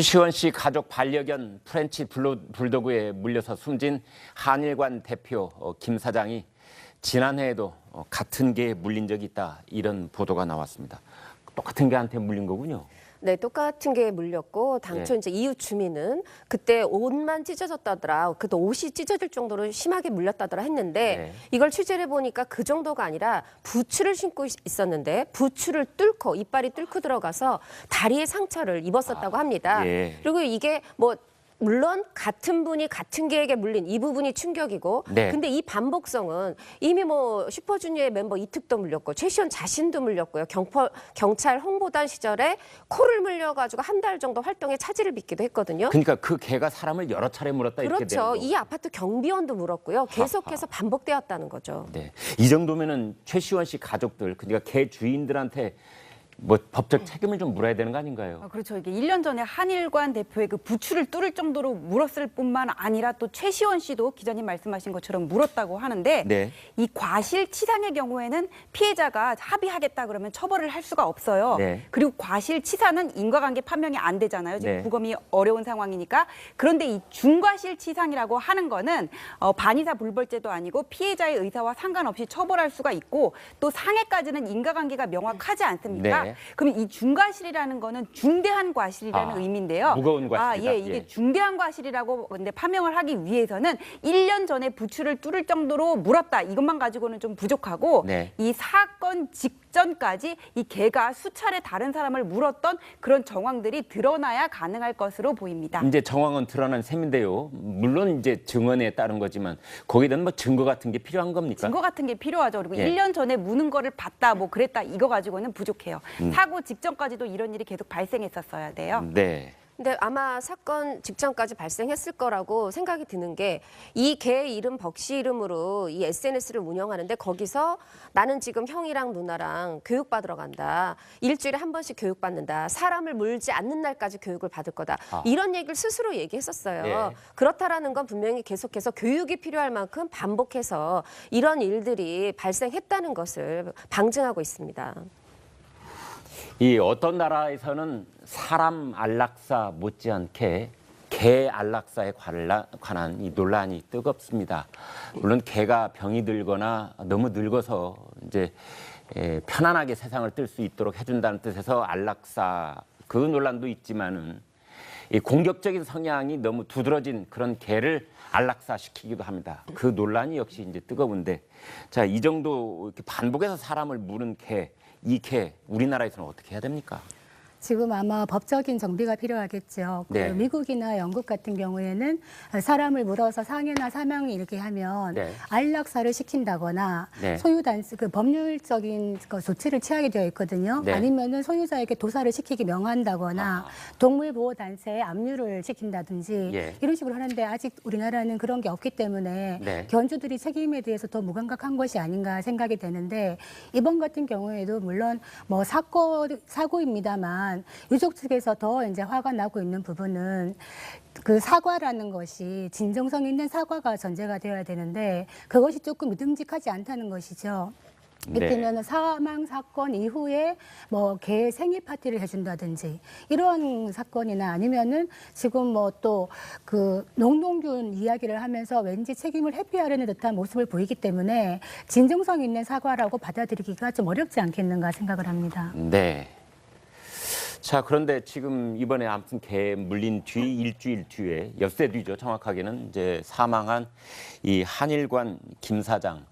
최시원 씨 가족 반려견 프렌치 불도그에 물려서 숨진 한일관 대표 어, 김 사장이 지난해에도 어, 같은 개에 물린 적이 있다 이런 보도가 나왔습니다. 똑같은 개한테 물린 거군요. 네, 똑같은 게 물렸고 당초 예. 이제 이웃 주민은 그때 옷만 찢어졌다더라. 그때 옷이 찢어질 정도로 심하게 물렸다더라 했는데 네. 이걸 취재를 해 보니까 그 정도가 아니라 부츠를 신고 있- 있었는데 부츠를 뚫고 이빨이 뚫고 들어가서 다리에 상처를 입었었다고 합니다. 예. 그리고 이게 뭐 물론 같은 분이 같은 개에게 물린 이 부분이 충격이고 네. 근데 이 반복성은 이미 뭐 슈퍼주니어의 멤버 이특도 물렸고 최시원 자신도 물렸고요 경퍼, 경찰 홍보단 시절에 코를 물려가지고 한 달 정도 활동에 차질을 빚기도 했거든요. 그러니까 그 개가 사람을 여러 차례 물었다 이렇게 되는 그렇죠. 거. 이 아파트 경비원도 물었고요. 계속해서 반복되었다는 거죠. 네. 이 정도면은 최시원 씨 가족들 그러니까 개 주인들한테 뭐 법적 책임을 좀 물어야 되는 거 아닌가요? 아, 그렇죠. 이게 1년 전에 한일관 대표의 그 부추를 뚫을 정도로 물었을 뿐만 아니라 또 최시원 씨도 기자님 말씀하신 것처럼 물었다고 하는데 네. 이 과실치상의 경우에는 피해자가 합의하겠다 그러면 처벌을 할 수가 없어요. 네. 그리고 과실치사는 인과관계 판명이 안 되잖아요. 지금 네. 부검이 어려운 상황이니까. 그런데 이 중과실치상이라고 하는 거는 어, 반의사 불벌죄도 아니고 피해자의 의사와 상관없이 처벌할 수가 있고 또 상해까지는 인과관계가 명확하지 않습니까? 네. 그럼 이 중과실이라는 거는 중대한 과실이라는 아, 의미인데요. 무거운 과실이다. 아, 예, 이게 예. 중대한 과실이라고 근데 판명을 하기 위해서는 1년 전에 부추를 뚫을 정도로 물었다. 이것만 가지고는 좀 부족하고 네. 이 사건 직 전까지 이 개가 수차례 다른 사람을 물었던 그런 정황들이 드러나야 가능할 것으로 보입니다. 이제 정황은 드러난 셈인데요. 물론 이제 증언에 따른 거지만 거기에 대한 뭐 증거 같은 게 필요한 겁니까? 증거 같은 게 필요하죠. 그리고 예. 1년 전에 무는 거를 봤다, 뭐 그랬다, 이거 가지고는 부족해요. 음. 사고 직전까지도 이런 일이 계속 발생했었어야 돼요. 네. 근데 아마 사건 직전까지 발생했을 거라고 생각이 드는 게 이 개 이름 벅씨 이름으로 이 SNS를 운영하는데 거기서 나는 지금 형이랑 누나랑 교육받으러 간다. 일주일에 한 번씩 교육받는다. 사람을 물지 않는 날까지 교육을 받을 거다. 아. 이런 얘기를 스스로 얘기했었어요. 예. 그렇다라는 건 분명히 계속해서 교육이 필요할 만큼 반복해서 이런 일들이 발생했다는 것을 방증하고 있습니다. 이 어떤 나라에서는 사람 안락사 못지않게 개 안락사에 관한 이 논란이 뜨겁습니다. 물론 개가 병이 들거나 너무 늙어서 이제 에, 편안하게 세상을 뜰 수 있도록 해준다는 뜻에서 안락사 그 논란도 있지만은 이 공격적인 성향이 너무 두드러진 그런 개를 안락사 시키기도 합니다. 그 논란이 역시 이제 뜨거운데 자 이 정도 이렇게 반복해서 사람을 물은 개, 이개 우리나라에서는 어떻게 해야 됩니까? 지금 아마 법적인 정비가 필요하겠죠. 그 네. 미국이나 영국 같은 경우에는 사람을 물어서 상해나 사망이 이렇게 하면 네. 안락사를 시킨다거나 네. 소유 단수 그 법률적인 그 조치를 취하게 되어 있거든요. 네. 아니면은 소유자에게 도사를 시키기 명한다거나 동물 보호 단체에 압류를 시킨다든지 예. 이런 식으로 하는데 아직 우리나라는 그런 게 없기 때문에 네. 견주들이 책임에 대해서 더 무감각한 것이 아닌가 생각이 되는데 이번 같은 경우에도 물론 뭐 사고 사고입니다만 유족 측에서 더 이제 화가 나고 있는 부분은 그 사과라는 것이 진정성 있는 사과가 전제가 되어야 되는데 그것이 조금 믿음직하지 않다는 것이죠. 네. 이를테면 사망 사건 이후에 뭐 개 생일 파티를 해준다든지 이런 사건이나 아니면은 지금 뭐 또 그 농농균 이야기를 하면서 왠지 책임을 회피하려는 듯한 모습을 보이기 때문에 진정성 있는 사과라고 받아들이기가 좀 어렵지 않겠는가 생각을 합니다. 네. 자 그런데 지금 이번에 아무튼 개 물린 뒤 일주일 뒤에 엿새 뒤죠 정확하게는 이제 사망한 이 한일관 김 사장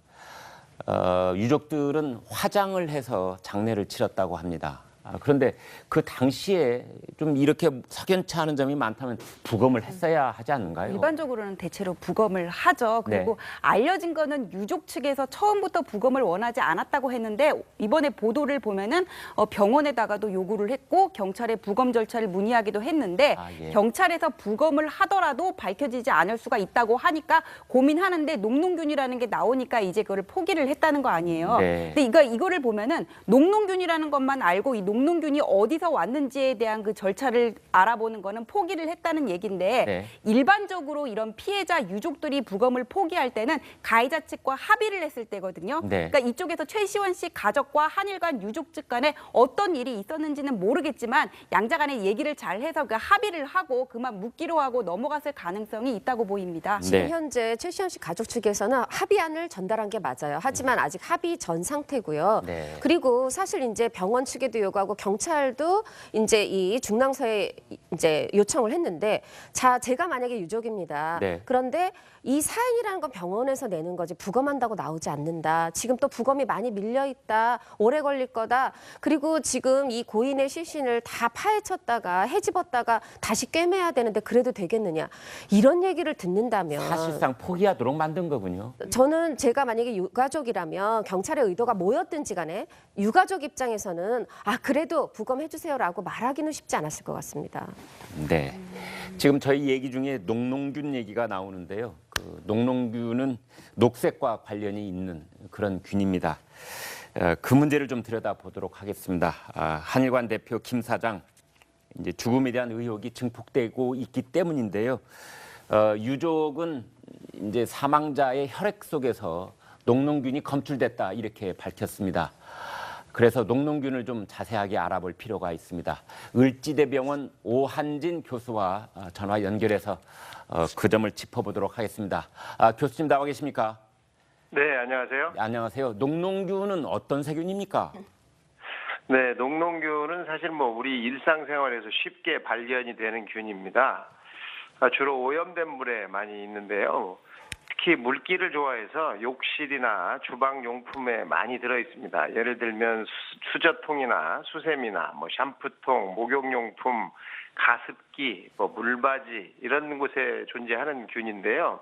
어, 유족들은 화장을 해서 장례를 치렀다고 합니다. 아, 그런데 그 당시에 좀 이렇게 석연치 않은 점이 많다면 부검을 했어야 하지 않는가요? 일반적으로는 대체로 부검을 하죠. 그리고 네. 알려진 거는 유족 측에서 처음부터 부검을 원하지 않았다고 했는데 이번에 보도를 보면은 어, 병원에다가도 요구를 했고 경찰에 부검 절차를 문의하기도 했는데 아, 예. 경찰에서 부검을 하더라도 밝혀지지 않을 수가 있다고 하니까 고민하는데 녹농균이라는 게 나오니까 이제 그거를 포기를 했다는 거 아니에요. 네. 근데 이거 이거를 보면은 녹농균이라는 것만 알고 이 녹농균이 어디서 왔는지에 대한 그 절차를 알아보는 거는 포기를 했다는 얘기인데 네. 일반적으로 이런 피해자 유족들이 부검을 포기할 때는 가해자 측과 합의를 했을 때거든요. 네. 그러니까 이쪽에서 최시원 씨 가족과 한일 간 유족 측 간에 어떤 일이 있었는지는 모르겠지만 양자 간에 얘기를 잘 해서 그 합의를 하고 그만 묻기로 하고 넘어갔을 가능성이 있다고 보입니다. 지금 네. 현재 최시현 씨 가족 측에서는 합의안을 전달한 게 맞아요. 하지만 아직 합의 전 상태고요. 네. 그리고 사실 이제 병원 측에도 요구하고 경찰도 이제 이 중랑서에 이제 요청을 했는데 자 제가 만약에 유족입니다. 네. 그런데 이 사인이라는 건 병원에서 내는 거지 부검한다고 나오지 않는다. 지금 또 부검이 많이 밀려 있다. 오래 걸릴 거다. 그리고 지금 이 고인의 시신을 다 파헤쳤다가 헤집었다가 다시 꿰매야 되는데 그래도 되겠느냐. 이런 얘기를 듣는다면 사실상 포기하도록 만든 거군요. 저는 제가 만약에 유가족이라면 경찰의 의도가 뭐였든지 간에 유가족 입장에서는 아 그래 도 부검해 주세요라고 말하기는 쉽지 않았을 것 같습니다. 네. 지금 저희 얘기 중에 녹농균 얘기가 나오는데요. 그 녹농균은 녹색과 관련이 있는 그런 균입니다. 어, 그 문제를 좀 들여다 보도록 하겠습니다. 아, 한일관 대표 김 사장 이제 죽음에 대한 의혹이 증폭되고 있기 때문인데요. 어, 유족은 이제 사망자의 혈액 속에서 녹농균이 검출됐다 이렇게 밝혔습니다. 그래서 녹농균을 좀 자세하게 알아볼 필요가 있습니다. 을지대병원 오한진 교수와 어, 전화 연결해서 어, 그 점을 짚어보도록 하겠습니다. 아, 교수님 나와 계십니까? 네, 안녕하세요. 안녕하세요. 녹농균은 어떤 세균입니까? 네, 녹농균은 사실 뭐 우리 일상생활에서 쉽게 발견이 되는 균입니다. 아, 주로 오염된 물에 많이 있는데요. 특히 물기를 좋아해서 욕실이나 주방 용품에 많이 들어 있습니다. 예를 들면 수, 수저통이나 수세미나 뭐 샴푸통, 목욕용품, 가습기, 뭐 물바지 이런 곳에 존재하는 균인데요.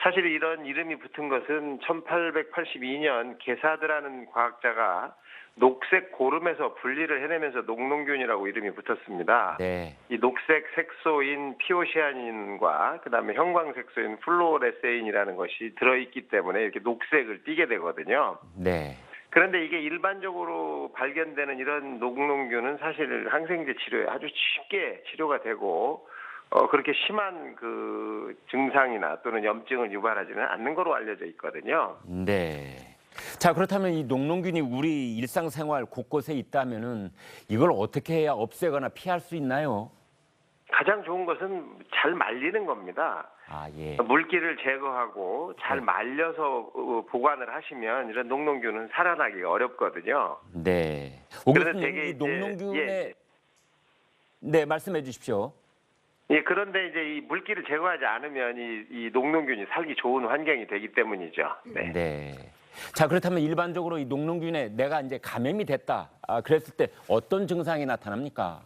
사실 이런 이름이 붙은 것은 1882년 게사드라는 과학자가 녹색 고름에서 분리를 해내면서 녹농균이라고 이름이 붙었습니다. 네. 이 녹색 색소인 피오시아닌과 그다음에 형광 색소인 플로레세인이라는 것이 들어있기 때문에 이렇게 녹색을 띠게 되거든요. 네. 그런데 이게 일반적으로 발견되는 이런 녹농균은 사실 항생제 치료에 아주 쉽게 치료가 되고 어 그렇게 심한 그 증상이나 또는 염증을 유발하지는 않는 거로 알려져 있거든요. 네. 자 그렇다면 이 녹농균이 우리 일상생활 곳곳에 있다면은 이걸 어떻게 해야 없애거나 피할 수 있나요? 가장 좋은 것은 잘 말리는 겁니다. 아 예. 물기를 제거하고 잘 네. 말려서 어, 보관을 하시면 이런 녹농균은 살아나기가 어렵거든요. 네. 오 그래서 되게 이 이제, 녹농균의 예. 네 말씀해 주십시오. 예, 그런데 이제 이 물기를 제거하지 않으면 이, 이 녹농균이 살기 좋은 환경이 되기 때문이죠. 네. 네. 자 그렇다면 일반적으로 이 녹농균에 내가 이제 감염이 됐다. 아, 그랬을 때 어떤 증상이 나타납니까?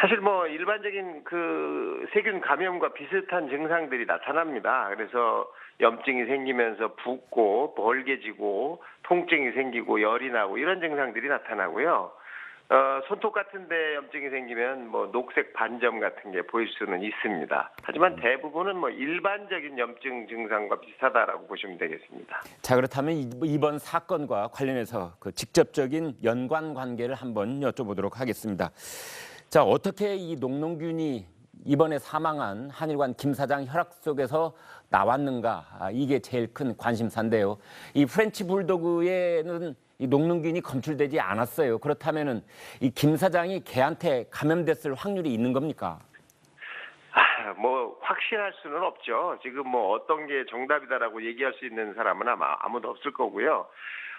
사실 뭐 일반적인 그 세균 감염과 비슷한 증상들이 나타납니다. 그래서 염증이 생기면서 붓고 벌개지고 통증이 생기고 열이 나고 이런 증상들이 나타나고요. 어, 손톱 같은데 염증이 생기면 뭐 녹색 반점 같은 게 보일 수는 있습니다. 하지만 대부분은 뭐 일반적인 염증 증상과 비슷하다라고 보시면 되겠습니다. 자 그렇다면 이- 이번 사건과 관련해서 그 직접적인 연관 관계를 한번 여쭤보도록 하겠습니다. 자 어떻게 이 녹농균이 이번에 사망한 한일관 김 사장 혈압 속에서 나왔는가 아, 이게 제일 큰 관심사인데요. 이 프렌치 불도그에는 이 녹농균이 검출되지 않았어요. 그렇다면은 이 김 사장이 개한테 감염됐을 확률이 있는 겁니까? 아, 뭐 확신할 수는 없죠. 지금 뭐 어떤 게 정답이다라고 얘기할 수 있는 사람은 아마 아무도 없을 거고요.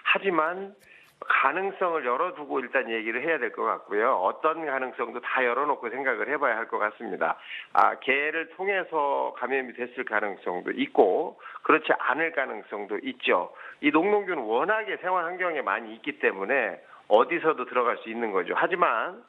하지만 가능성을 열어두고 일단 얘기를 해야 될 것 같고요. 어떤 가능성도 다 열어놓고 생각을 해봐야 할 것 같습니다. 아, 개를 통해서 감염이 됐을 가능성도 있고 그렇지 않을 가능성도 있죠. 이 녹농균은 워낙에 생활 환경에 많이 있기 때문에 어디서도 들어갈 수 있는 거죠. 하지만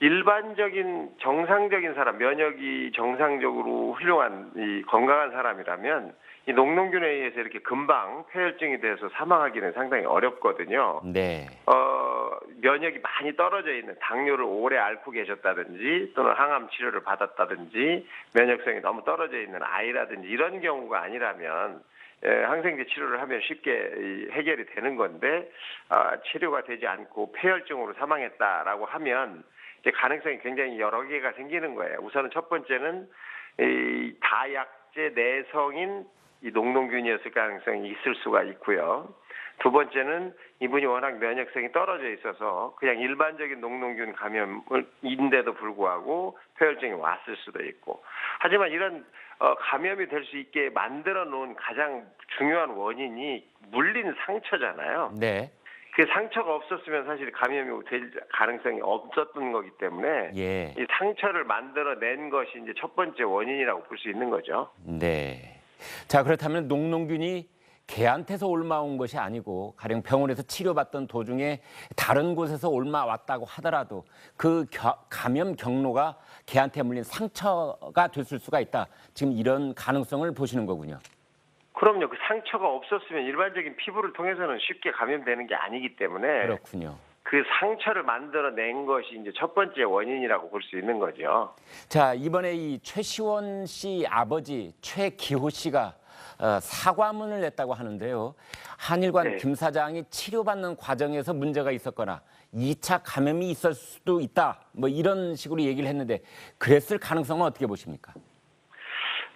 일반적인 정상적인 사람, 면역이 정상적으로 훌륭한 이 건강한 사람이라면 이 녹농균에 의해서 이렇게 금방 폐혈증이 돼서 사망하기는 상당히 어렵거든요. 네. 어, 면역이 많이 떨어져 있는 당뇨를 오래 앓고 계셨다든지 또는 항암 치료를 받았다든지 면역성이 너무 떨어져 있는 아이라든지 이런 경우가 아니라면 에, 항생제 치료를 하면 쉽게 이, 해결이 되는 건데 아, 치료가 되지 않고 폐혈증으로 사망했다라고 하면 이제 가능성이 굉장히 여러 개가 생기는 거예요. 우선은 첫 번째는 이 다약제 내성인 이 농농균이었을 가능성이 있을 수가 있고요. 두 번째는 이분이 워낙 면역성이 떨어져 있어서 그냥 일반적인 농농균 감염인데도 불구하고 폐혈증이 왔을 수도 있고 하지만 이런 어, 감염이 될 수 있게 만들어 놓은 가장 중요한 원인이 물린 상처잖아요. 네. 그 상처가 없었으면 사실 감염이 될 가능성이 없었던 거기 때문에 예. 이 상처를 만들어낸 것이 이제 첫 번째 원인이라고 볼 수 있는 거죠. 네. 자, 그렇다면 농농균이 개한테서 옮아온 것이 아니고 가령 병원에서 치료받던 도중에 다른 곳에서 옮아왔다고 하더라도 그 겨- 감염 경로가 개한테 물린 상처가 됐을 수가 있다. 지금 이런 가능성을 보시는 거군요. 그럼요. 그 상처가 없었으면 일반적인 피부를 통해서는 쉽게 감염되는 게 아니기 때문에 그렇군요. 그 상처를 만들어낸 것이 이제 첫 번째 원인이라고 볼 수 있는 거죠. 자, 이번에 이 최시원 씨 아버지 최기호 씨가 어, 사과문을 냈다고 하는데요. 한일관 네. 김 사장이 치료받는 과정에서 문제가 있었거나 2차 감염이 있을 수도 있다. 뭐 이런 식으로 얘기를 했는데 그랬을 가능성은 어떻게 보십니까?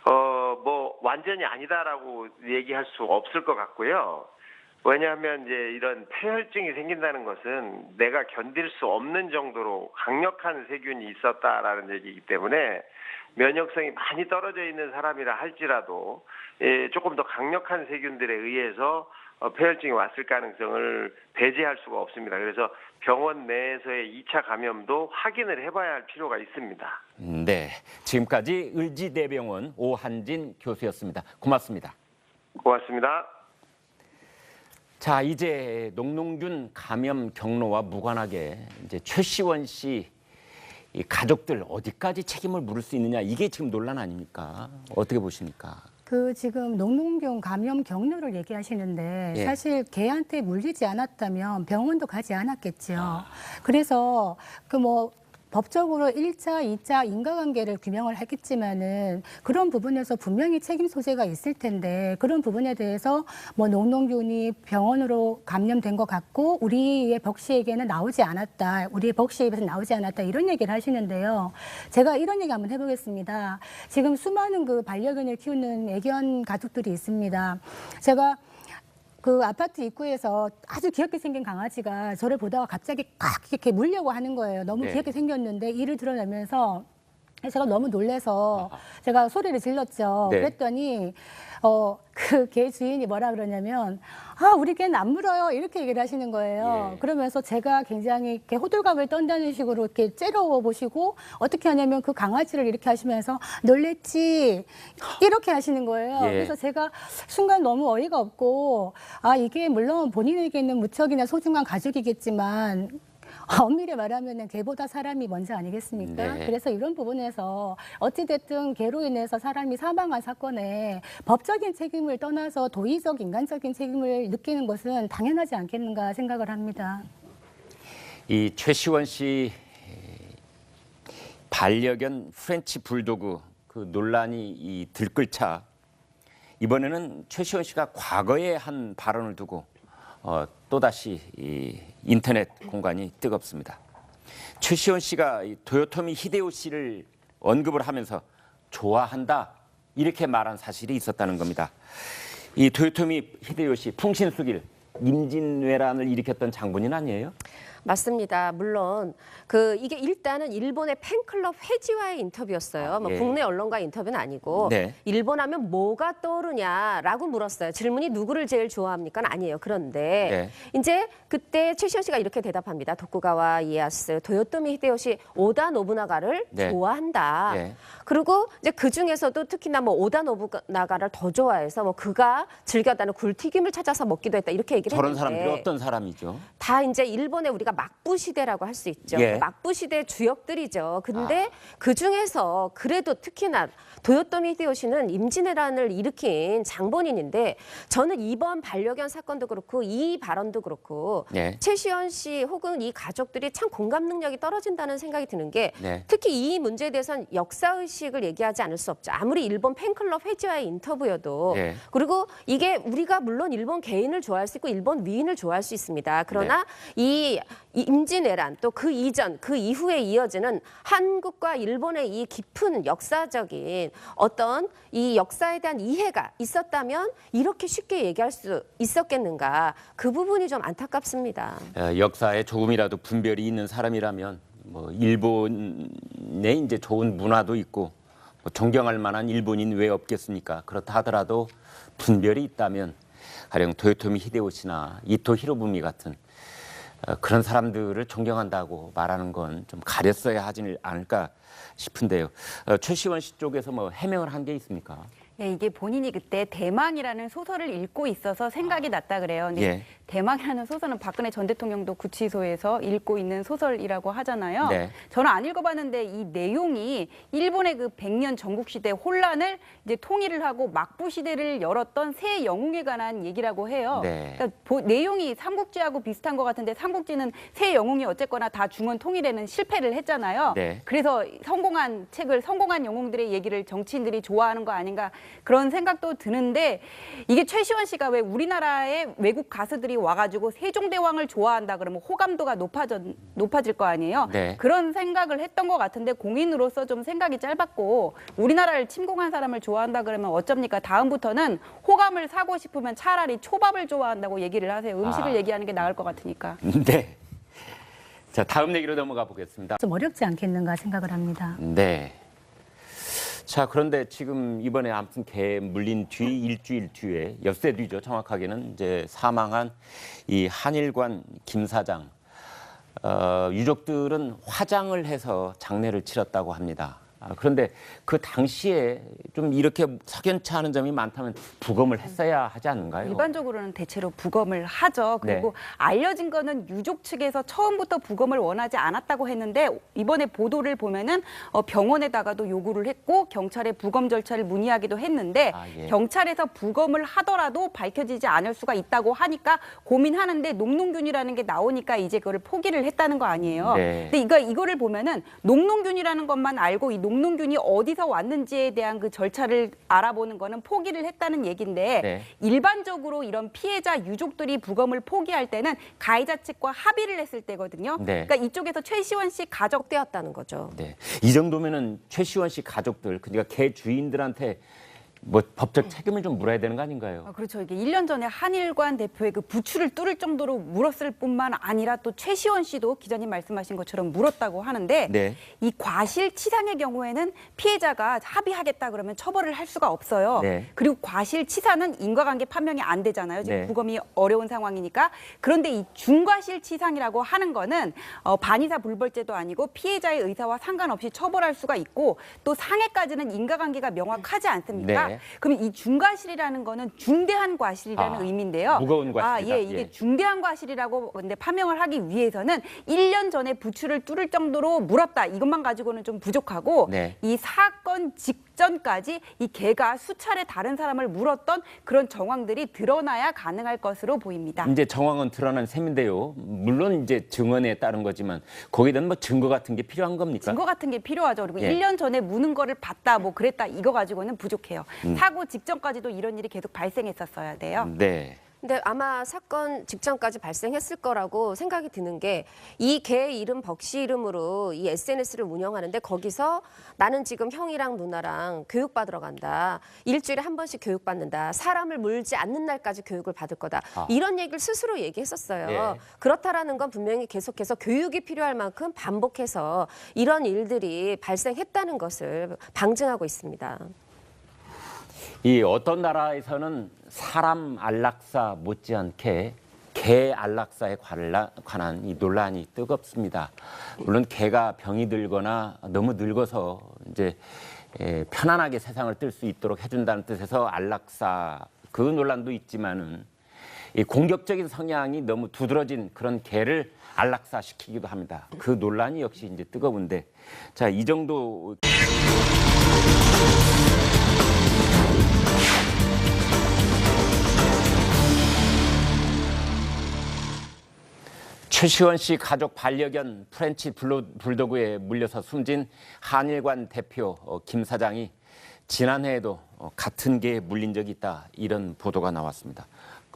어, 뭐 완전히 아니다라고 얘기할 수 없을 것 같고요. 왜냐하면 이제 이런 폐혈증이 생긴다는 것은 내가 견딜 수 없는 정도로 강력한 세균이 있었다라는 얘기이기 때문에 면역성이 많이 떨어져 있는 사람이라 할지라도 예, 조금 더 강력한 세균들에 의해서 어, 폐혈증이 왔을 가능성을 배제할 수가 없습니다. 그래서 병원 내에서의 2차 감염도 확인을 해봐야 할 필요가 있습니다. 음, 네. 지금까지 을지대병원 오한진 교수였습니다. 고맙습니다. 고맙습니다. 자, 이제 농농균 감염 경로와 무관하게 이제 최시원 씨 이 가족들 어디까지 책임을 물을 수 있느냐 이게 지금 논란 아닙니까? 어떻게 보십니까? 그 지금 농농균 감염 경로를 얘기하시는데 예. 사실 개한테 물리지 않았다면 병원도 가지 않았겠죠. 그래서 그뭐 법적으로 일차이차 인과관계를 규명을 하겠지만은 그런 부분에서 분명히 책임 소재가 있을 텐데 그런 부분에 대해서 뭐 농농균이 병원으로 감염된 것 같고 우리의 벅시에게는 나오지 않았다. 우리의 벅시에 입에서 나오지 않았다. 이런 얘기를 하시는데요. 제가 이런 얘기 한번 해보겠습니다. 지금 수많은 그 반려견을 키우는 애견 가족들이 있습니다. 제가 그 아파트 입구에서 아주 귀엽게 생긴 강아지가 저를 보다가 갑자기 꽉 이렇게 물려고 하는 거예요. 너무 네. 귀엽게 생겼는데 이를 드러내면서 제가 너무 놀래서 제가 소리를 질렀죠. 네. 그랬더니 어 그 개 주인이 뭐라 그러냐면 아 우리 개는 안 물어요 이렇게 얘기를 하시는 거예요. 예. 그러면서 제가 굉장히 이렇게 호들갑을 떤다는 식으로 이렇게 째려워 보시고 어떻게 하냐면 그 강아지를 이렇게 하시면서 놀랬지 이렇게 하시는 거예요. 예. 그래서 제가 순간 너무 어이가 없고 아 이게 물론 본인에게는 무척이나 소중한 가족이겠지만 엄밀히 말하면 개보다 사람이 먼저 아니겠습니까? 네. 그래서 이런 부분에서 어찌됐든 개로 인해서 사람이 사망한 사건에 법적인 책임을 떠나서 도의적 인간적인 책임을 느끼는 것은 당연하지 않겠는가 생각을 합니다. 이 최시원 씨 반려견 프렌치 불도그 그 논란이 이 들끓자 이번에는 최시원 씨가 과거에 한 발언을 두고 어, 또다시 이 인터넷 공간이 뜨겁습니다. 최시원 씨가 이 도요토미 히데요 씨를 언급을 하면서 좋아한다 이렇게 말한 사실이 있었다는 겁니다. 이 도요토미 히데요 씨 풍신수길 임진왜란을 일으켰던 장본인 아니에요? 맞습니다. 물론 그 이게 일단은 일본의 팬클럽 회지와의 인터뷰였어요. 뭐 예. 국내 언론과 인터뷰는 아니고 네. 일본 하면 뭐가 떠오르냐라고 물었어요. 질문이 누구를 제일 좋아합니까? 아니에요. 그런데 이제 그때 최시현 씨가 이렇게 대답합니다. 도쿠가와 이에야스, 도요토미 히데요시, 오다 노부나가를 네. 좋아한다. 네. 그리고 이제 그 중에서도 특히나 뭐 오다 노부나가를 더 좋아해서 뭐 그가 즐겼다는 굴튀김을 찾아서 먹기도 했다 이렇게 얘기를 저런 했는데 사람들이 어떤 사람이죠? 다 이제 일본에 우리가 막부 시대라고 할 수 있죠. 예. 막부 시대 주역들이죠. 근데 그 중에서 그래도 특히나 도요토미 히데요시는 임진왜란을 일으킨 장본인인데 저는 이번 반려견 사건도 그렇고 이 발언도 그렇고 네. 최시원 씨 혹은 이 가족들이 참 공감 능력이 떨어진다는 생각이 드는 게 네. 특히 이 문제에 대해서는 역사 의식을 얘기하지 않을 수 없죠. 아무리 일본 팬클럽 회지와의 인터뷰여도 네. 그리고 이게 우리가 물론 일본 개인을 좋아할 수 있고 일본 위인을 좋아할 수 있습니다. 그러나 네. 이 임진왜란 또 그 이전 그 이후에 이어지는 한국과 일본의 이 깊은 역사적인 어떤 이 역사에 대한 이해가 있었다면 이렇게 쉽게 얘기할 수 있었겠는가 그 부분이 좀 안타깝습니다. 어, 역사에 조금이라도 분별이 있는 사람이라면 뭐 일본에 이제 좋은 문화도 있고 뭐 존경할 만한 일본인 왜 없겠습니까? 그렇다 하더라도 분별이 있다면 가령 도요토미 히데요시나 이토 히로부미 같은 어, 그런 사람들을 존경한다고 말하는 건 좀 가렸어야 하지 않을까 싶은데요. 어, 최시원 씨 쪽에서 뭐 해명을 한 게 있습니까? 예, 이게 본인이 그때 대망이라는 소설을 읽고 있어서 생각이 났다 그래요. 근데 예. 대망이라는 소설은 박근혜 전 대통령도 구치소에서 읽고 있는 소설이라고 하잖아요. 네. 저는 안 읽어봤는데 이 내용이 일본의 그 백년 전국 시대 혼란을 이제 통일을 하고 막부 시대를 열었던 새 영웅에 관한 얘기라고 해요. 네. 그러니까 보- 내용이 삼국지하고 비슷한 것 같은데 삼국지는 새 영웅이 어쨌거나 다 중원 통일에는 실패를 했잖아요. 네. 그래서 성공한 책을 성공한 영웅들의 얘기를 정치인들이 좋아하는 거 아닌가 그런 생각도 드는데 이게 최시원 씨가 왜 우리나라의 외국 가수들이 와가지고 세종대왕을 좋아한다 그러면 호감도가 높아져 높아질 거 아니에요. 네. 그런 생각을 했던 것 같은데 공인으로서 좀 생각이 짧았고 우리나라를 침공한 사람을 좋아한다 그러면 어쩝니까? 다음부터는 호감을 사고 싶으면 차라리 초밥을 좋아한다고 얘기를 하세요. 음식을 아. 얘기하는 게 나을 것 같으니까. 네. 자 다음 얘기로 넘어가 보겠습니다. 좀 어렵지 않겠는가 생각을 합니다. 네. 자 그런데 지금 이번에 아무튼 개 물린 뒤 일주일 뒤에 엿새 뒤죠 정확하게는 이제 사망한 이 한일관 김 사장 어, 유족들은 화장을 해서 장례를 치렀다고 합니다. 아, 그런데 그 당시에 좀 이렇게 석연치 않은 점이 많다면 부검을 했어야 하지 않는가요? 일반적으로는 대체로 부검을 하죠. 그리고 네. 알려진 거는 유족 측에서 처음부터 부검을 원하지 않았다고 했는데 이번에 보도를 보면은 어, 병원에다가도 요구를 했고 경찰에 부검 절차를 문의하기도 했는데 아, 예. 경찰에서 부검을 하더라도 밝혀지지 않을 수가 있다고 하니까 고민하는데 녹농균이라는 게 나오니까 이제 그거를 포기를 했다는 거 아니에요. 네. 근데 이거 이거를 보면은 녹농균이라는 것만 알고 이 녹농균이 어디서 왔는지에 대한 그 절차를 알아보는 거는 포기를 했다는 얘기인데 네. 일반적으로 이런 피해자 유족들이 부검을 포기할 때는 가해자 측과 합의를 했을 때거든요. 네. 그러니까 이쪽에서 최시원 씨 가족 되었다는 거죠. 네. 이 정도면은 최시원 씨 가족들 그러니까 개 주인들한테 뭐 법적 책임을 좀 물어야 되는 거 아닌가요? 아, 그렇죠. 이게 1년 전에 한일관 대표의 그 부추를 뚫을 정도로 물었을 뿐만 아니라 또 최시원 씨도 기자님 말씀하신 것처럼 물었다고 하는데 네. 이 과실치상의 경우에는 피해자가 합의하겠다 그러면 처벌을 할 수가 없어요. 네. 그리고 과실치사는 인과관계 판명이 안 되잖아요. 지금 네. 부검이 어려운 상황이니까. 그런데 이 중과실치상이라고 하는 거는 어, 반의사 불벌죄도 아니고 피해자의 의사와 상관없이 처벌할 수가 있고 또 상해까지는 인과관계가 명확하지 않습니까? 네. 그럼 이 중과실이라는 거는 중대한 과실이라는 아, 의미인데요. 무거운 과실이다. 아, 예, 이게 예. 중대한 과실이라고 근데 판명을 하기 위해서는 1년 전에 부추를 뚫을 정도로 물었다. 이것만 가지고는 좀 부족하고 네. 이 사건 직전까지 이 개가 수차례 다른 사람을 물었던 그런 정황들이 드러나야 가능할 것으로 보입니다. 이제 정황은 드러난 셈인데요. 물론 이제 증언에 따른 거지만 거기에 대한 뭐 증거 같은 게 필요한 겁니까? 증거 같은 게 필요하죠. 그리고 예. 1년 전에 무는 거를 봤다, 뭐 그랬다, 이거 가지고는 부족해요. 음. 사고 직전까지도 이런 일이 계속 발생했었어야 돼요. 네. 근데 아마 사건 직전까지 발생했을 거라고 생각이 드는 게 이 개 이름 벅시 이름으로 이 SNS를 운영하는데 거기서 나는 지금 형이랑 누나랑 교육 받으러 간다. 일주일에 한 번씩 교육 받는다. 사람을 물지 않는 날까지 교육을 받을 거다. 아. 이런 얘기를 스스로 얘기했었어요. 예. 그렇다라는 건 분명히 계속해서 교육이 필요할 만큼 반복해서 이런 일들이 발생했다는 것을 방증하고 있습니다. 이 어떤 나라에서는 사람 안락사 못지않게 개 안락사에 관한 이 논란이 뜨겁습니다. 물론 개가 병이 들거나 너무 늙어서 이제 에, 편안하게 세상을 뜰 수 있도록 해준다는 뜻에서 안락사 그 논란도 있지만은 이 공격적인 성향이 너무 두드러진 그런 개를 안락사시키기도 합니다. 그 논란이 역시 이제 뜨거운데 자 이 정도 최시원 씨 가족 반려견 프렌치 불도그에 물려서 숨진 한일관 대표 어, 김 사장이 지난해에도 어, 같은 개에 물린 적이 있다 이런 보도가 나왔습니다.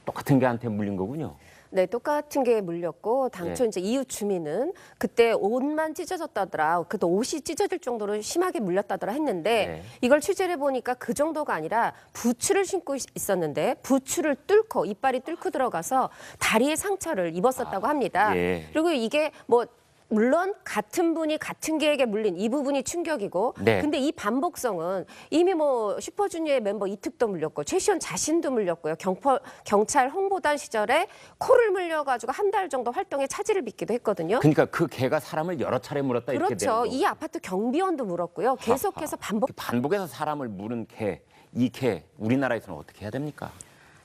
똑같은 개한테 물린 거군요. 네, 똑같은 게 물렸고 당초 네. 이제 이웃 주민은 그때 옷만 찢어졌다더라. 그때 옷이 찢어질 정도로 심하게 물렸다더라 했는데 네. 이걸 취재를 해 보니까 그 정도가 아니라 부츠를 신고 있- 있었는데 부츠를 뚫고 이빨이 뚫고 들어가서 다리에 상처를 입었었다고 합니다. 예. 그리고 이게 뭐 물론 같은 분이 같은 개에게 물린 이 부분이 충격이고 네. 근데 이 반복성은 이미 뭐 슈퍼주니어의 멤버 이특도 물렸고 최시원 자신도 물렸고요 경퍼, 경찰 홍보단 시절에 코를 물려가지고 한 달 정도 활동에 차질을 빚기도 했거든요. 그러니까 그 개가 사람을 여러 차례 물었다 이렇게 되는 그렇죠. 거. 이 아파트 경비원도 물었고요. 계속해서 반복. 반복해서 사람을 물은 개, 이 개 우리나라에서는 어떻게 해야 됩니까?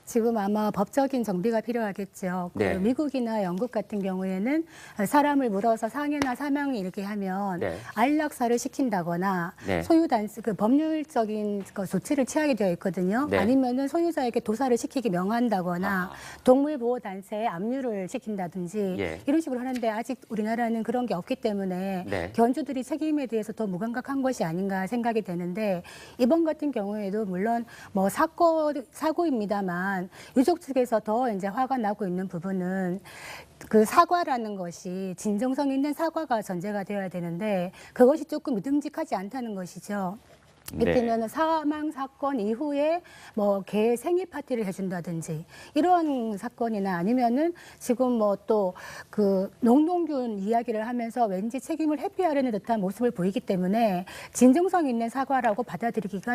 지금 아마 법적인 정비가 필요하겠죠. 그 네. 미국이나 영국 같은 경우에는 사람을 물어서 상해나 사망이 이렇게 하면 네. 안락사를 시킨다거나 네. 소유 단 그 법률적인 그 조치를 취하게 되어 있거든요. 네. 아니면은 소유자에게 도사를 시키기 명한다거나 동물 보호 단체에 압류를 시킨다든지 예. 이런 식으로 하는데 아직 우리나라는 그런 게 없기 때문에 네. 견주들이 책임에 대해서 더 무감각한 것이 아닌가 생각이 되는데 이번 같은 경우에도 물론 뭐 사고 사고입니다만 유족 측에서 더 이제 화가 나고 있는 부분은 그 사과라는 것이 진정성 있는 사과가 전제가 되어야 되는데 그것이 조금 믿음직하지 않다는 것이죠. 네. 이를테면 사망 사건 이후에 뭐 개 생일 파티를 해준다든지 이런 사건이나 아니면은 지금 뭐 또 그 농동균 이야기를 하면서 왠지 책임을 회피하려는 듯한 모습을 보이기 때문에 진정성 있는 사과라고 받아들이기가